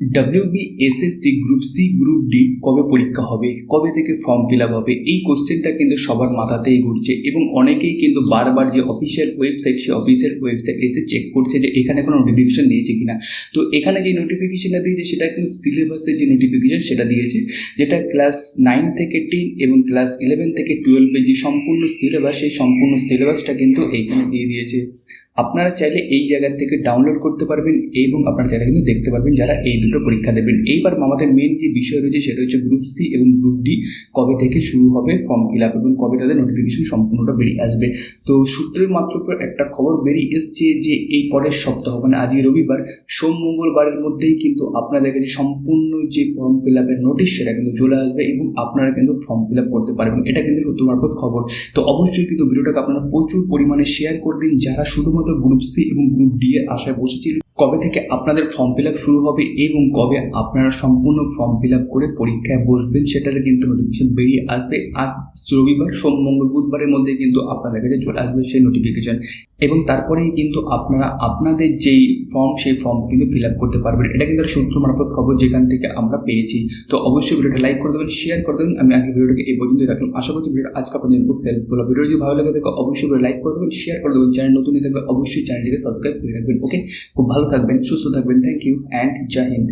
WB SSC group C group D কবে পরীক্ষা হবে? কবে থেকে ফর্ম ফিল আপ হবে? এই কোশ্চেনটা কিন্তু সবার মাথাতেই ঘুরছে এবং অনেকেই কিন্তু বারবার যে অফিসিয়াল ওয়েবসাইট সেই অফিসিয়াল ওয়েবসাইট এসে চেক করছে যে এখানে কোনো নোটিফিকেশন দিয়েছে কিনা। তো এখানে যে নোটিফিকেশনটা দিয়েছে, সেটা কিন্তু সিলেবাসের যে নোটিফিকেশন সেটা দিয়েছে, যেটা ক্লাস নাইন থেকে টেন এবং ক্লাস ইলেভেন থেকে টুয়েলভের যে সম্পূর্ণ সিলেবাস সেই সম্পূর্ণ সিলেবাসটা কিন্তু এইখানে দিয়ে দিয়েছে। আপনারা চাইলে এই জায়গা থেকে ডাউনলোড করতে পারবেন এবং আপনারা চাইলে কিন্তু দেখতে পারবেন যারা এই দুটো পরীক্ষা দেবেন। এইবার আমাদের মেন যে বিষয় রয়েছে, সেটা হচ্ছে গ্রুপ সি এবং গ্রুপ ডি কবে থেকে শুরু হবে ফর্ম ফিল আপ এবং কবে তাদের নোটিফিকেশন সম্পূর্ণটা বেরিয়ে আসবে। তো সূত্রের মাত্র একটা খবর বেরিয়ে এসছে যে এই পরের সপ্তাহ মানে আজকে রবিবার, সোম, মঙ্গলবারের মধ্যেই কিন্তু আপনাদের কাছে সম্পূর্ণ যে ফর্ম ফিল আপের নোটিশ সেটা কিন্তু চলে আসবে এবং আপনারা কিন্তু ফর্ম ফিল আপ করতে পারবেন। এটা কিন্তু সূত্র মারফত খবর। তো অবশ্যই কিন্তু ভিডিওটাকে আপনারা প্রচুর পরিমাণে শেয়ার করে দিন। যারা শুধুমাত্র গ্রুপ সি এবং গ্রুপ ডি এর আশায় বসেছিলেন কবে থেকে আপনাদের ফর্ম ফিল শুরু হবে এবং কবে আপনারা সম্পূর্ণ ফর্ম ফিল করে পরীক্ষায় বসবেন সেটার কিন্তু নোটিফিকেশন বেরিয়ে আসবে। আজ রবিবার, সোম, মঙ্গল, বুধবারের মধ্যে কিন্তু আপনাদের কাছে চলে আসবে সেই নোটিফিকেশন এবং তারপরেই কিন্তু আপনারা আপনাদের যেই ফর্ম সেই ফর্ম কিন্তু ফিল আপ করতে পারবেন। এটা কিন্তু একটা সূত্র মারফত খবর যেখান থেকে আমরা পেয়েছি। তো অবশ্যই ভিডিওটা লাইক করে দেবেন শেয়ার করে দেবেন। আমি আজকে ভিডিওটাকে এই পর্যন্তই রাখলাম। আশা করছি ভিডিওটা আজকে আপনাদের খুব হেল্পফুল ভিডিও যদি ভালো লাগে থাকে অবশ্যই লাইক করে দেবেন শেয়ার করে দেবেন। চ্যানেল নতুন হয়ে থাকবে অবশ্যই চ্যানেলটিকে সাবস্ক্রাইব করে রাখবেন ওকে খুব ভালো থাকবেন সুস্থ থাকবেন। Thank you and Joy Hind